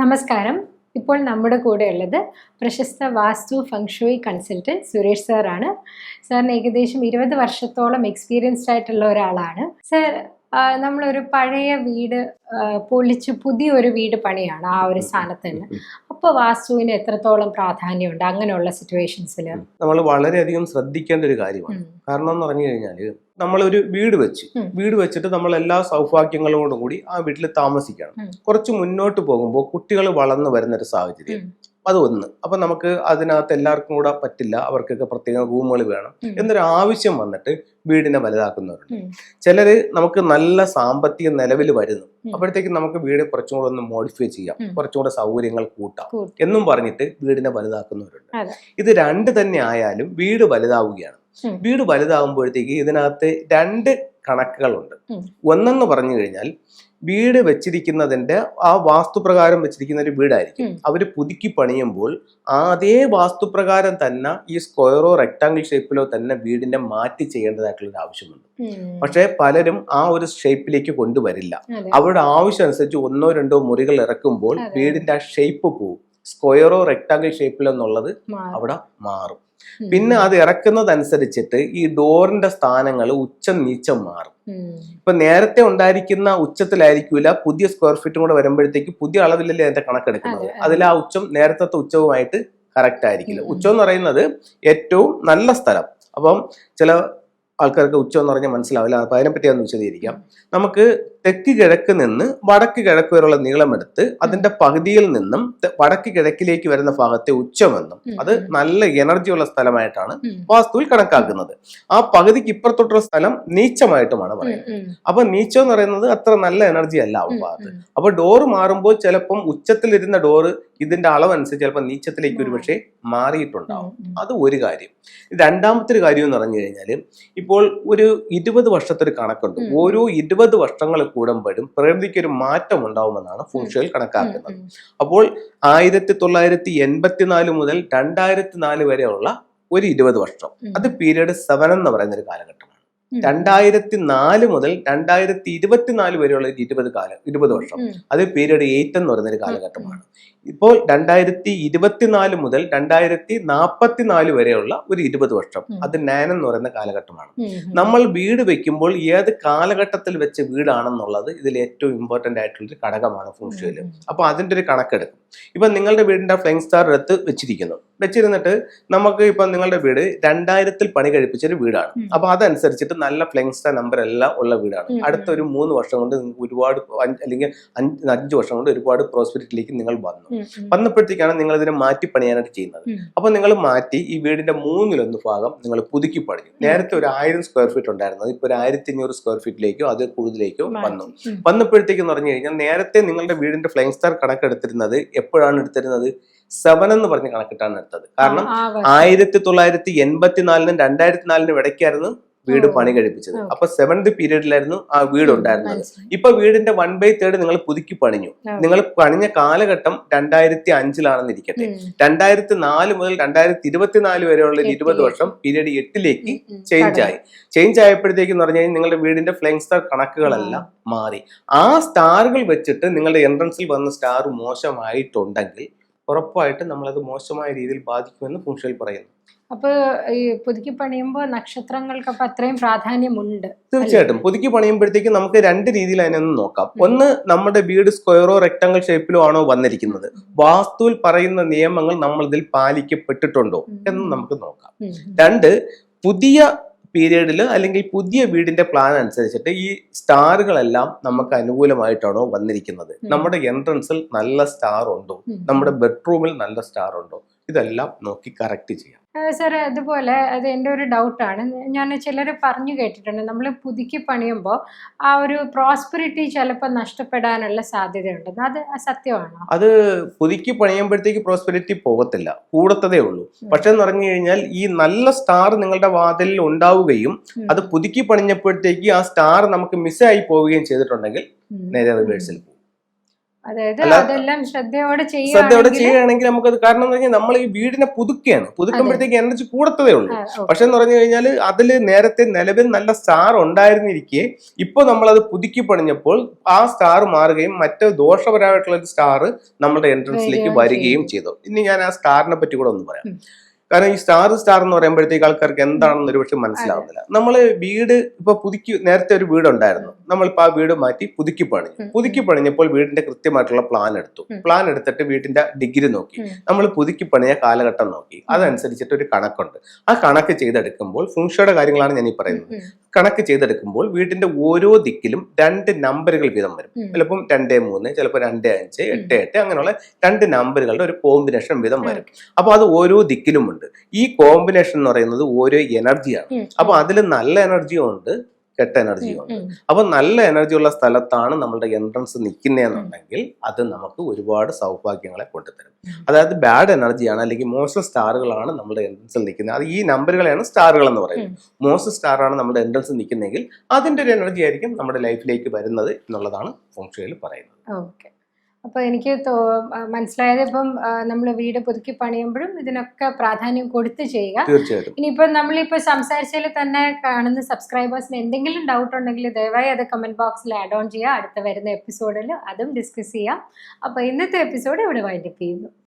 നമസ്കാരം. ഇപ്പോൾ നമ്മുടെ കൂടെ ഉള്ളത് പ്രശസ്ത വാസ്തു ഫങ്ഷോയി കൺസൾട്ടന്റ് സുരേഷ് സാറാണ്. സാറിന് ഏകദേശം ഇരുപത് വർഷത്തോളം എക്സ്പീരിയൻസ്ഡ് ആയിട്ടുള്ള ഒരാളാണ്. സാർ നമ്മളൊരു പഴയ വീട് പൊളിച്ച് പുതിയൊരു വീട് പണിയാണ് ആ ഒരു സ്ഥാനത്ത് തന്നെ വാസ്തുവിന് എത്രത്തോളം പ്രാധാന്യമുണ്ട് അങ്ങനെയുള്ള സിറ്റുവേഷൻസിൽ നമ്മൾ വളരെയധികം ശ്രദ്ധിക്കേണ്ട ഒരു കാര്യമാണ് കാരണം എന്ന് പറഞ്ഞു കഴിഞ്ഞാൽ നമ്മളൊരു വീട് വെച്ച് വീട് വെച്ചിട്ട് നമ്മൾ എല്ലാ സൗഭാഗ്യങ്ങളോടും കൂടി ആ വീട്ടിൽ താമസിക്കണം. കുറച്ച് മുന്നോട്ട് പോകുമ്പോൾ കുട്ടികൾ വളർന്നു വരുന്ന ഒരു സാഹചര്യം അത് ഒന്ന് അപ്പൊ നമുക്ക് അതിനകത്ത് എല്ലാവർക്കും കൂടെ പറ്റില്ല. അവർക്കൊക്കെ പ്രത്യേകം റൂമുകൾ വേണം എന്നൊരു ആവശ്യം വന്നിട്ട് വീടിനെ വലുതാക്കുന്നവരുണ്ട്. ചിലര് നമുക്ക് നല്ല സാമ്പത്തിക നിലവിൽ വരുന്നു. അപ്പോഴത്തേക്ക് നമുക്ക് വീട് കുറച്ചും കൂടെ ഒന്ന് മോഡിഫൈ ചെയ്യാം. കുറച്ചും കൂടെ സൗകര്യങ്ങൾ കൂട്ടാം എന്നും പറഞ്ഞിട്ട് വീടിനെ വലുതാക്കുന്നവരുണ്ട്. ഇത് രണ്ട് തന്നെ ആയാലും വീട് വലുതാവുകയാണ്. വീട് വലുതാവുമ്പോഴത്തേക്ക് ഇതിനകത്ത് രണ്ട് കണക്കുകളുണ്ട്. ഒന്നെന്ന് പറഞ്ഞു കഴിഞ്ഞാൽ വീട് വെച്ചിരിക്കുന്നതിന്റെ ആ വാസ്തുപ്രകാരം വെച്ചിരിക്കുന്ന ഒരു വീടായിരിക്കും. അവർ പുതുക്കി പണിയുമ്പോൾ അതേ വാസ്തുപ്രകാരം തന്നെ ഈ സ്ക്വയറോ റെക്ടാങ്കിൾ ഷേപ്പിലോ തന്നെ വീടിന്റെ മാറ്റി ചെയ്യേണ്ടതായിട്ടുള്ള ഒരു ആവശ്യമുണ്ട് പക്ഷെ പലരും ആ ഒരു ഷേപ്പിലേക്ക് കൊണ്ടുവരില്ല. അവരുടെ ആവശ്യം അനുസരിച്ച് ഒന്നോ രണ്ടോ മുറികൾ ഇറക്കുമ്പോൾ വീടിന്റെ ആ ഷേപ്പ് പോവും. സ്ക്വയറോ റെക്ടാങ്കിൾ ഷേപ്പിലോ എന്നുള്ളത്. അവിടെ മാറും പിന്നെ അത് ഇറക്കുന്നതനുസരിച്ചിട്ട് ഈ ഡോറിന്റെ സ്ഥാനങ്ങൾ ഉച്ചം നീച്ചം മാറും. ഇപ്പൊ നേരത്തെ ഉണ്ടായിരിക്കുന്ന ഉച്ചത്തിലായിരിക്കില്ല പുതിയ സ്ക്വയർ ഫീറ്റും കൂടെ വരുമ്പോഴത്തേക്ക് പുതിയ അളവിലല്ലേ അതിന്റെ കണക്കെടുക്കുന്നത് അതെ, അതെ. അതിൽ ആ ഉച്ചം നേരത്തെ ഉച്ചവുമായിട്ട് കറക്റ്റ് ആയിരിക്കില്ല. ഉച്ചം എന്ന് പറയുന്നത് ഏറ്റവും നല്ല സ്ഥലം അപ്പം ചില ആൾക്കാർക്ക് ഉച്ചം എന്ന് പറഞ്ഞാൽ മനസ്സിലാവില്ല അപ്പൊ അതിനെപ്പറ്റി ഒന്ന് വിശദീകരിക്കാം നമുക്ക് തെക്ക് കിഴക്ക് നിന്ന് വടക്ക് കിഴക്ക് വരെയുള്ള നീളമെടുത്ത് അതിന്റെ പകുതിയിൽ നിന്നും വടക്ക് കിഴക്കിലേക്ക് വരുന്ന ഭാഗത്തെ ഉച്ചമെന്നും അത് നല്ല എനർജിയുള്ള സ്ഥലമായിട്ടാണ്. വാസ്തുവിൽ കണക്കാക്കുന്നത്. ആ പകുതിക്ക് ഇപ്പുറത്തോട്ടുള്ള സ്ഥലം നീച്ചമായിട്ടുമാണ് പറയുന്നത്. അപ്പൊ നീച്ചം എന്ന് പറയുന്നത് അത്ര നല്ല എനർജി അല്ല ആ. ഭാഗത്ത്. അപ്പൊ ഡോറ് മാറുമ്പോൾ ചിലപ്പം ഉച്ചത്തിലിരുന്ന ഡോറ് ഇതിന്റെ അളവനുസരിച്ച് ചിലപ്പോൾ നീച്ചത്തിലേക്ക് ഒരു പക്ഷേ മാറിയിട്ടുണ്ടാവും. അത് ഒരു കാര്യം. രണ്ടാമത്തെ ഒരു കാര്യം എന്ന് പറഞ്ഞു കഴിഞ്ഞാൽ ഇപ്പോൾ ഒരു ഇരുപത് വർഷത്തെ ഒരു കണക്കുണ്ട്. ഓരോ ഇരുപത് വർഷങ്ങൾ കൂടുമ്പോഴും പ്രകൃതിക്ക് ഒരു മാറ്റം ഉണ്ടാവുമെന്നാണ് ഫുൻഷയിൽ കണക്കാക്കുന്നത്. അപ്പോൾ ആയിരത്തി തൊള്ളായിരത്തി എൺപത്തിനാല് മുതൽ രണ്ടായിരത്തി നാല് വരെയുള്ള ഒരു ഇരുപത് വർഷം. അത് പീരീഡ് സെവൻ എന്ന് പറയുന്ന ഒരു കാലഘട്ടമാണ് ഉം. രണ്ടായിരത്തി നാല് മുതൽ രണ്ടായിരത്തി ഇരുപത്തിനാല് വരെയുള്ള ഒരു ഇരുപത് കാലം ഇരുപത് വർഷം. അത് പീരീഡ് എയ്റ്റ് എന്ന് പറയുന്ന ഒരു കാലഘട്ടമാണ്. ഇപ്പോൾ രണ്ടായിരത്തി ഇരുപത്തിനാല് മുതൽ രണ്ടായിരത്തി നാൽപ്പത്തിനാല് വരെയുള്ള ഒരു ഇരുപത് വർഷം. അത് നാൻ എന്ന് പറയുന്ന കാലഘട്ടമാണ്. നമ്മൾ വീട് വെക്കുമ്പോൾ ഏത് കാലഘട്ടത്തിൽ വെച്ച വീടാണെന്നുള്ളത് ഇതിൽ ഏറ്റവും ഇമ്പോർട്ടന്റ് ആയിട്ടുള്ള ഒരു ഘടകമാണ് അപ്പോൾ അപ്പൊ അതിന്റെ ഒരു കണക്കെടുക്കും. ഇപ്പൊ നിങ്ങളുടെ വീടിന്റെ ഫ്ലൈങ് സ്റ്റാർ എടുത്ത് വെച്ചിരിക്കുന്നു. വെച്ചിരുന്നിട്ട് നമുക്ക് ഇപ്പൊ നിങ്ങളുടെ വീട് രണ്ടായിരത്തിൽ പണി കഴിപ്പിച്ച ഒരു വീടാണ്. അപ്പൊ അതനുസരിച്ചിട്ട് നല്ല ഫ്ലൈങ് സ്റ്റാർ നമ്പർ എല്ലാം ഉള്ള വീടാണ്. അടുത്ത ഒരു മൂന്ന് വർഷം കൊണ്ട് ഒരുപാട് അല്ലെങ്കിൽ അഞ്ച് അഞ്ച് വർഷം കൊണ്ട് ഒരുപാട് പ്രോസ്പെരിറ്റിയിലേക്ക് നിങ്ങൾ വന്നു. വന്നപ്പോഴത്തേക്കാണ് നിങ്ങൾ ഇതിനെ മാറ്റി പണിയാനായിട്ട് ചെയ്യുന്നത്. അപ്പൊ നിങ്ങൾ മാറ്റി ഈ വീടിന്റെ മൂന്നിലൊന്ന് ഭാഗം നിങ്ങൾ പുതുക്കി പണിഞ്ഞു. നേരത്തെ ഒരു ആയിരം സ്ക്വയർ ഫീറ്റ് ഉണ്ടായിരുന്നത് ഇപ്പൊ ഒരു ആയിരത്തി അഞ്ഞൂറ് സ്ക്വയർ ഫീറ്റിലേക്കോ അതിൽ കൂടുതലേക്കോ വന്നു. മാറ്റി. വന്നപ്പോഴത്തേക്ക് എന്ന് പറഞ്ഞു കഴിഞ്ഞാൽ നേരത്തെ നിങ്ങളുടെ വീടിന്റെ ഫ്ലൈങ് സ്റ്റാർ കണക്കെടുത്തിരുന്നത് എപ്പോഴാണ് എടുത്തിരുന്നത് സെവൻ എന്ന് പറഞ്ഞ കണക്കിട്ടാണ് എടുത്തത് കാരണം. ആയിരത്തി തൊള്ളായിരത്തി എൺപത്തിനാലിനും രണ്ടായിരത്തി നാലിനും ഇടയ്ക്കായിരുന്നു വീട് പണി കഴിപ്പിച്ചത്. അപ്പൊ സെവൻത് പീരീഡിലായിരുന്നു ആ വീട് ഉണ്ടായിരുന്നത്. ഇപ്പൊ വീടിന്റെ വൺ ബൈ തേർഡ് നിങ്ങൾ പുതുക്കി പണിഞ്ഞു. നിങ്ങൾ പണിഞ്ഞ കാലഘട്ടം രണ്ടായിരത്തി അഞ്ചിലാണെന്ന് ഇരിക്കട്ടെ. രണ്ടായിരത്തി നാല് മുതൽ രണ്ടായിരത്തി ഇരുപത്തിനാല് വരെയുള്ള ഇരുപത് വർഷം പീരീഡ് എട്ടിലേക്ക്. ചേഞ്ച് ആയി. ചേഞ്ച് ആയപ്പോഴത്തേക്ക് എന്ന് പറഞ്ഞു കഴിഞ്ഞാൽ നിങ്ങളുടെ വീടിന്റെ ഫ്ലൈങ് സ്റ്റാർ കണക്കുകളെല്ലാം മാറി. ആ സ്റ്റാറുകൾ വെച്ചിട്ട് നിങ്ങളുടെ എൻട്രൻസിൽ വന്ന സ്റ്റാർ മോശമായിട്ടുണ്ടെങ്കിൽ ഉറപ്പായിട്ട് നമ്മളത് മോശമായ രീതിയിൽ ബാധിക്കുമെന്ന് ഫുൻഷയിൽ പറയുന്നു. അപ്പൊ ഈ പുതുക്കി പണിയുമ്പോൾ നക്ഷത്രങ്ങൾക്ക് അപ്പൊ അത്രയും പ്രാധാന്യമുണ്ട് തീർച്ചയായിട്ടും. പുതുക്കി പണിയുമ്പോഴത്തേക്ക് നമുക്ക് രണ്ട് രീതിയിൽ അതിനൊന്ന് നോക്കാം. ഒന്ന് നമ്മുടെ വീട് സ്ക്വയറോ റെക്ടാങ്കിൾ ഷേപ്പിലോ ആണോ വന്നിരിക്കുന്നത്. വാസ്തുവിൽ പറയുന്ന നിയമങ്ങൾ നമ്മൾ ഇതിൽ പാലിക്കപ്പെട്ടിട്ടുണ്ടോ എന്ന് നമുക്ക് നോക്കാം. രണ്ട് പുതിയ പീരീഡിൽ അല്ലെങ്കിൽ പുതിയ വീടിന്റെ പ്ലാൻ അനുസരിച്ചിട്ട് ഈ സ്റ്റാറുകളെല്ലാം നമുക്ക് അനുകൂലമായിട്ടാണോ വന്നിരിക്കുന്നത്. നമ്മുടെ എൻട്രൻസിൽ നല്ല സ്റ്റാർ ഉണ്ടോ? നമ്മുടെ ബെഡ്റൂമിൽ നല്ല സ്റ്റാർ ഉണ്ടോ? ഇതെല്ലാം നോക്കി കറക്റ്റ് ചെയ്യാം. സാർ അതുപോലെ അത് എന്റെ ഒരു ഡൗട്ടാണ് ഞാൻ ചിലർ പറഞ്ഞു കേട്ടിട്ടുണ്ട്. നമ്മൾ പുതുക്കി പണിയുമ്പോൾ ആ ഒരു പ്രോസ്പെറിറ്റി ചിലപ്പോൾ നഷ്ടപ്പെടാനുള്ള സാധ്യതയുണ്ടെന്ന് അത് സത്യമാണോ? അത് പുതുക്കി പണിയുമ്പോഴത്തേക്ക് പ്രോസ്പെരിറ്റി പോകത്തില്ല. കൂടത്തതേ ഉള്ളൂ. പക്ഷെ എന്ന് പറഞ്ഞു കഴിഞ്ഞാൽ ഈ നല്ല സ്റ്റാർ നിങ്ങളുടെ വാതിലിൽ ഉണ്ടാവുകയും അത് പുതുക്കി പണിഞ്ഞപ്പോഴത്തേക്ക് ആ സ്റ്റാർ നമുക്ക് മിസ്സായി പോവുകയും ചെയ്തിട്ടുണ്ടെങ്കിൽ നേരെ റിവേഴ്സിൽ പോകും. അതായത് അതെല്ലാം ശ്രദ്ധയോടെ ശ്രദ്ധയോടെ ചെയ്യുകയാണെങ്കിൽ നമുക്ക് അത് കാരണം എന്ന് പറഞ്ഞാൽ നമ്മൾ ഈ വീടിനെ പുതുക്കുകയാണ്. പുതുക്കുമ്പോഴത്തേക്ക് എനർജി കൂടത്തതേ ഉള്ളൂ. പക്ഷെ എന്ന് പറഞ്ഞു കഴിഞ്ഞാൽ അതിൽ നേരത്തെ നിലവിൽ നല്ല സ്റ്റാർ ഉണ്ടായിരുന്നിരിക്കെ നമ്മൾ നമ്മളത് പുതുക്കി പണിഞ്ഞപ്പോൾ ആ സ്റ്റാർ മാറുകയും മറ്റ് ദോഷപരമായിട്ടുള്ള ഒരു സ്റ്റാർ നമ്മുടെ എൻട്രൻസിലേക്ക് വരികയും ചെയ്തു. ഇനി ഞാൻ ആ സ്റ്റാറിനെ പറ്റി കൂടെ ഒന്ന് പറയാം. കാരണം ഈ സ്റ്റാർ സ്റ്റാർ എന്ന് പറയുമ്പോഴത്തേക്ക് ആൾക്കാർക്ക് എന്താണെന്ന് ഒരുപക്ഷെ മനസ്സിലാവുന്നില്ല. നമ്മൾ വീട് ഇപ്പൊ പുതുക്കി നേരത്തെ ഒരു വീട് വീടുണ്ടായിരുന്നു. നമ്മളിപ്പോ ആ വീട് മാറ്റി പുതുക്കി പണിഞ്ഞു. പുതുക്കി പണിഞ്ഞപ്പോൾ വീടിന്റെ കൃത്യമായിട്ടുള്ള പ്ലാൻ എടുത്തു. പ്ലാൻ എടുത്തിട്ട് വീടിന്റെ ഡിഗ്രി നോക്കി. നമ്മൾ പുതുക്കി പണിയ കാലഘട്ടം നോക്കി. അതനുസരിച്ചിട്ട് ഒരു കണക്കുണ്ട്. ആ കണക്ക് ചെയ്തെടുക്കുമ്പോൾ ഫുങ്ഷയുടെ കാര്യങ്ങളാണ് ഞാൻ ഈ പറയുന്നത് കണക്ക് ചെയ്തെടുക്കുമ്പോൾ വീടിന്റെ ഓരോ ദിക്കിലും രണ്ട് നമ്പറുകൾ വീതം വരും. ചിലപ്പം രണ്ട് മൂന്ന് ചിലപ്പോൾ രണ്ട് അഞ്ച് എട്ട് എട്ട് അങ്ങനെയുള്ള രണ്ട് നമ്പറുകളുടെ ഒരു കോമ്പിനേഷൻ വീതം വരും. അപ്പൊ അത് ഓരോ ദിക്കിലും ഉണ്ട് ഈ കോമ്പിനേഷൻ എന്ന് പറയുന്നത് ഓരോ എനർജിയാണ്. അപ്പോൾ അപ്പൊ അതിൽ നല്ല എനർജിയും ഉണ്ട് കെട്ട എനർജിയും ഉണ്ട്. അപ്പൊ നല്ല എനർജി ഉള്ള സ്ഥലത്താണ് നമ്മളുടെ എൻട്രൻസ് നിൽക്കുന്നതെന്നുണ്ടെങ്കിൽ അത് നമുക്ക് ഒരുപാട് സൗഭാഗ്യങ്ങളെ കൊണ്ടുതരും. അതായത് ബാഡ് എനർജിയാണ് അല്ലെങ്കിൽ മോശം സ്റ്റാറുകളാണ് നമ്മുടെ എൻട്രൻസിൽ നിൽക്കുന്നത്. അത് ഈ നമ്പറുകളെയാണ് സ്റ്റാറുകൾ എന്ന് പറയുന്നത്. മോശം സ്റ്റാറാണ് നമ്മുടെ എൻട്രൻസ് നിൽക്കുന്നതെങ്കിൽ അതിന്റെ ഒരു എനർജി ആയിരിക്കും നമ്മുടെ ലൈഫിലേക്ക് വരുന്നത് എന്നുള്ളതാണ് ഫോങ്ഷയിൽ പറയുന്നത്. ഓക്കെ. അപ്പൊ എനിക്ക് മനസ്സിലായത് ഇപ്പം നമ്മൾ വീട് പുതുക്കി പണിയുമ്പോഴും ഇതിനൊക്കെ പ്രാധാന്യം കൊടുത്ത് ചെയ്യുക. തീർച്ചയായിട്ടും. ഇനിയിപ്പോ നമ്മളിപ്പോ സംസാരിച്ചതിൽ തന്നെ കാണുന്ന സബ്സ്ക്രൈബേഴ്സിന് എന്തെങ്കിലും ഡൗട്ട് ഉണ്ടെങ്കിൽ ദയവായി അത് കമന്റ് ബോക്സിൽ ആഡ് ഓൺ ചെയ്യുക. അടുത്ത വരുന്ന എപ്പിസോഡിൽ അതും ഡിസ്കസ് ചെയ്യാം. അപ്പോൾ ഇന്നത്തെ എപ്പിസോഡ് ഇവിടെ വൈൻഡപ്പ് ചെയ്യുന്നു.